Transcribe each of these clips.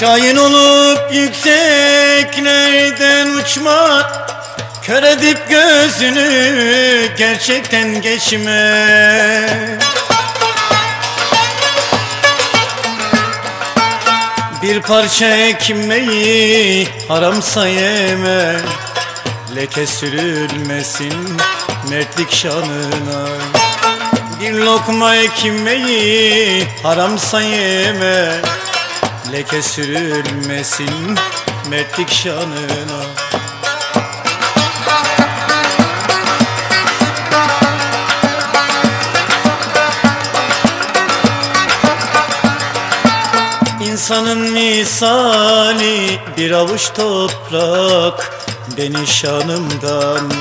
Şahin olup yükseklerden uçma Kör edip gözünü gerçekten geçme Bir parça ekmeği haramsa yeme Leke sürülmesin mertlik şanına. Bir lokma ekmeği haramsa yeme Leke sürülmesin mertlik şanına. İnsanın misali bir avuç toprak. Beni şanımdan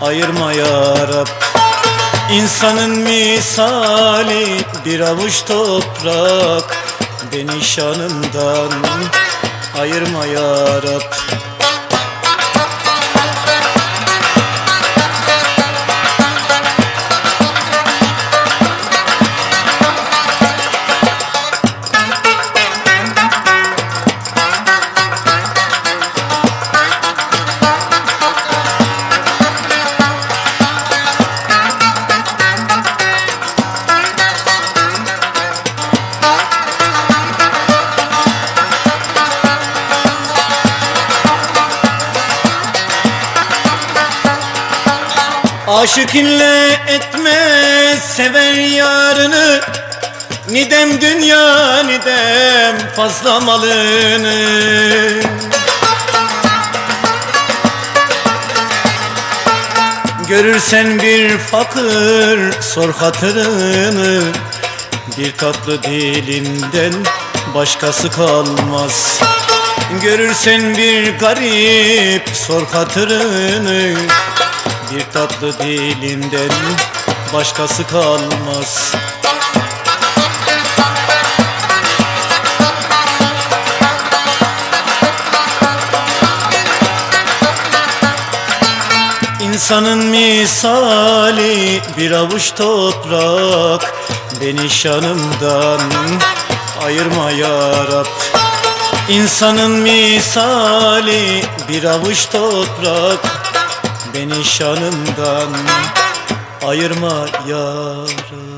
ayırma ya Rab. İnsanın misali bir avuç toprak Beni şanımdan ayırma ya Aşık ille etmez sever yarını. Nidem dünya nidem fazla malını. Görürsen bir fakir sor hatırını. Bir tatlı dilinden başkası kalmaz. Görürsen bir garip sor hatırını Bir tatlı dilinden başkası kalmaz. İnsanın misali bir avuç toprak. Beni şanımdan ayırma ya Rab İnsanın misali bir avuç toprak Beni şanımdan ayırma ya Rab